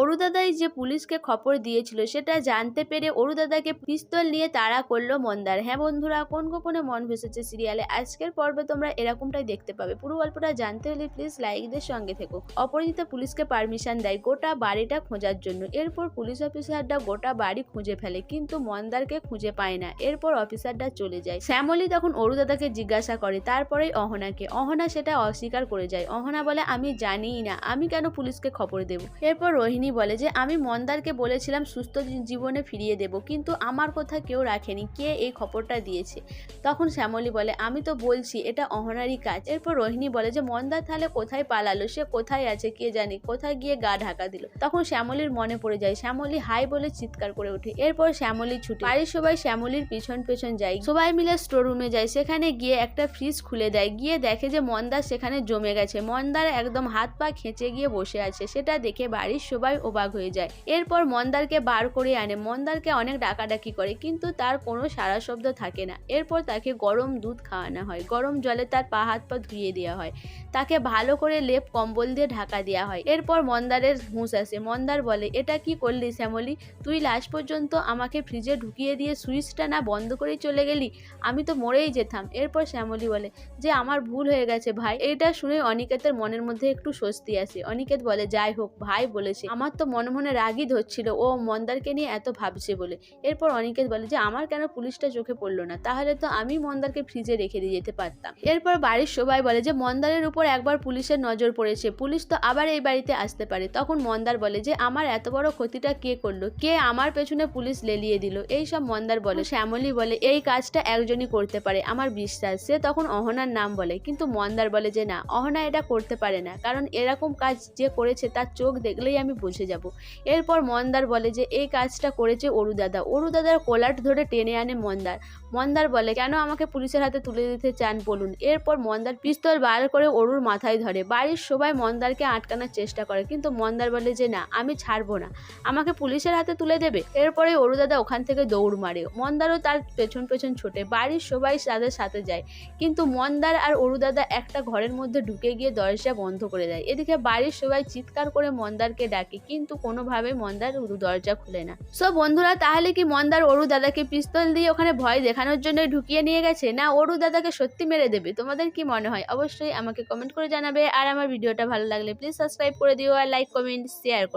অরুদাদাই যে পুলিশকে খবর দিয়েছিল, সেটা জানতে পেরে অরুদাদাকে পিস্তল নিয়ে তাড়া করল মন্দার। হ্যাঁ বন্ধুরা, কোন গোপনে মন ভেসেছে সিরিয়ালে আজকের পর্বে তোমরা এরকমটাই দেখতে পাবে। পুরো গল্পটা জানতে হলে প্লিজ লাইকদের সঙ্গে থেকো। অপরাজিতা পুলিশকে পারমিশন দেয় গোটা বাড়িটা খোঁজার জন্য। এরপর পুলিশ অফিসাররা গোটা বাড়ি খুঁজে ফেলে, কিন্তু মন্দারকে খুঁজে পায় না। এরপর অফিসাররা চলে যায়। শ্যামলী তখন অরুদাদাকে জিজ্ঞাসা করে, তারপরেই অহনাকে অহনা সেটা অস্বীকার করে যায়। অহনা বলে, আমি জানিই না। আমি কেন পুলিশকে খবর দেব? এরপর রোহিণী বলে যে, আমি মন্দারকে বলেছিলাম, সুস্থ জীবনে ফিরিয়ে দেব, কিন্তু আমার কথা কেউ রাখেনি। কে এই খবরটা দিয়েছে? তখন শ্যামলী বলে, আমি তো বলছি, এটা অহনারই কাজ। এরপর রোহিণী বলে যে, মন্দার তাহলে কোথায় পালালো? সে কোথায় আছে কে জানি? কোথায় গিয়ে গা ঢাকা দিল? তখন শ্যামলীর মনে পড়ে যায়, শ্যামলী হাই বলে চিৎকার করে ওঠে। এরপর শ্যামলী ছুটে, বাড়ির সবাই শ্যামলীর পিছন পেছন যায়। সবাই মিলে স্টোর রুমে যায়। সেখানে গিয়ে একটা ফ্রিজ খুলে দেয়। গিয়ে দেখে যে, মন্দার সেখানে জমে গেছে। মন্দার একদম হাত পা খেঁচে গিয়ে বসে আছে। সেটা দেখে বাড়ির সবাই অবাক হয়ে যায়। এরপর মন্দারকে বার করে আনে। মন্দারকে অনেক ডাকাডাকি করে, কিন্তু তার কোনো সারা শব্দ থাকে না। এরপর তাকে গরম দুধ খাওয়ানো হয়। গরম জলে তার পা, হাত, পা ধুয়ে দেওয়া হয়। তাকে ভালো করে লেপ, কম্বল দিয়ে ঢাকা দেওয়া হয়। এরপর মন্দারের হুঁশ আসে। মন্দার বলে, এটা কি করলি শ্যামলি? তুই লাস্ট পর্যন্ত আমাকে ফ্রিজে ঢুকিয়ে দিয়ে সুইচটা না বন্ধ করেই চলে গেলি? আমি তো মরেই যেতাম। এরপর শ্যামলী বলে, যে আমার ভুল হয়ে গেছে ভাই। এটা শুনে অনিকেতের মনের মধ্যে একটু স্বস্তি আসে। অনিকেত বলে, যাই হোক, ভাই বলেছে আমার তো মনে মনে রাগই ধরছিল। ও মন্দারকে নিয়ে এত ভাবছে বলে। এরপর অনিকেত বলে যে, আমার কেন পুলিশটা চোখে পড়ল না? তাহলে তো আমি মন্দারকে ফ্রিজে রেখে দিয়ে যেতে পারতাম। এরপর বাড়ির সবাই বলে যে, মন্দারের উপর একবার পুলিশের নজর পড়েছে। পুলিশ তো আবার এই বাড়িতে আসতে পারে। তখন মন্দার বলে যে, আমার এত বড় ক্ষতিটা কে করল? কে আমার পেছনে পুলিশ লেলিয়ে দিল? এই সব মন্দার বলে, শ্যামলী বলে, এই কাজটা একজনই করতে পারে। আমার বিশ্বাস, সে তখন অহনার নাম বলে। কিন্তু মন্দার বলে যে, না, অহনা এটা করতে পারে না। কারণ এরকম কাজ যে করেছে, তার চোখ দেখলেই আমি বুঝে যাব। এরপর মন্দার বলে যে, এই কাজটা করেছে অরু দাদা। অরু দাদার কোলাট ধরে টেনে আনে মন্দার। মন্দার বলে, কেন আমাকে পুলিশের হাতে তুলে দিতে চান বলুন? এরপর মন্দার পিস্তল বার করে অরুর মাথায় ধরে। বাড়ির সবাই মন্দারকে আটকানোর চেষ্টা করে, কিন্তু মন্দার বলে যে, না, আমি ছাড়বো না। আমাকে পুলিশের হাতে তুলে দেবে? এরপরে অরু দাদা ওখান থেকে দৌড় মারে। মন্দারও তার পেছন পেছন ছোটে। বাড়ির সবাই তাদের সাথে যায়। কিন্তু মন্দার আর অরু দাদা একটা ঘরের মধ্যে ঢুকে গিয়ে দরজা বন্ধ করে দেয়। এদিকে বাড়ির সবাই চিৎকার করে মন্দারকে ডাকে। কিন্তু কোনোভাবে মন্দার দরজা খুলে না। সো বন্ধুরা, তাহলে কি মন্দার অরু দাদাকে পিস্তল দিয়ে ওখানে ভয় দেখানোর জন্য ঢুকিয়ে নিয়ে গেছে, না অরু দাদাকে সত্যি মেরে দেবে? তোমাদের কি মনে হয়? অবশ্যই আমাকে কমেন্ট করে জানাবে, আর আমার ভিডিওটা ভালো লাগলে প্লিজ সাবস্ক্রাইব করে দিও, আর লাইক কমেন্ট শেয়ার করো।